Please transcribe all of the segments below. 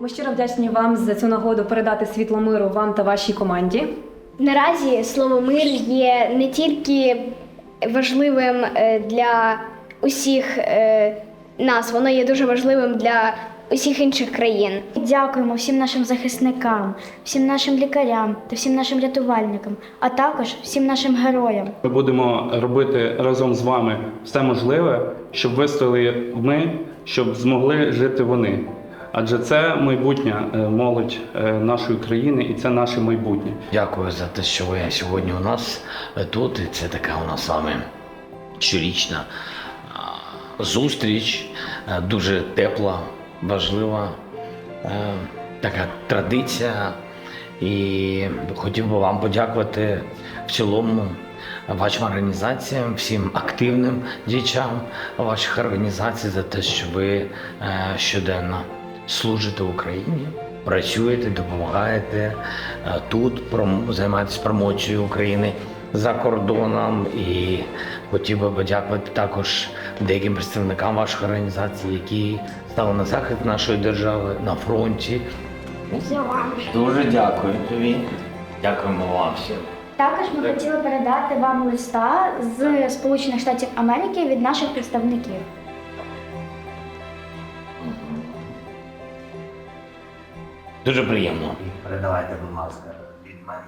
Ми щиро вдячні вам за цю нагоду передати світло миру вам та вашій команді. Наразі слово мир є не тільки важливим е, для усіх е, нас, воно є дуже важливим для усіх інших країн. Дякуємо всім нашим захисникам, всім нашим лікарям та всім нашим рятувальникам, а також всім нашим героям. Ми будемо робити разом з вами все можливе, щоб вистояли ми, щоб змогли жити вони. Адже це майбутня е, молодь е, нашої країни і це наше майбутнє. Дякую за те, що ви сьогодні у нас е, тут. І це така у нас з вами щорічна зустріч, дуже тепла, важлива така традиція. І хотів би вам подякувати в цілому вашим організаціям, всім активним діячам ваших організацій за те, що ви щоденно служите Україні, працюєте, допомагаєте е, тут, займаєтесь промоцією України за кордоном. І хотів би подякувати також деяким представникам ваших організацій, які стали на захист нашої держави на фронті. Дуже дякую тобі. Дякуємо вам всім. Також ми хотіли передати вам листа з Сполучених Штатів Америки від наших представників. Дуже приємно. Передавайте, будь ласка, від мене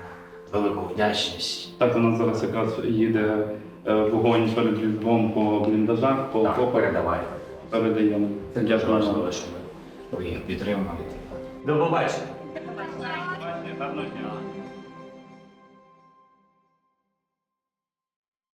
велику вдячність. Так у нас зараз якраз їде е, вогонь перед Львовом по бліндажах, по окопах. передавайте. Передаємо. Це дуже Дякую вам. важливо, що ви їх підтримуєте. До побачення. Гарного дня.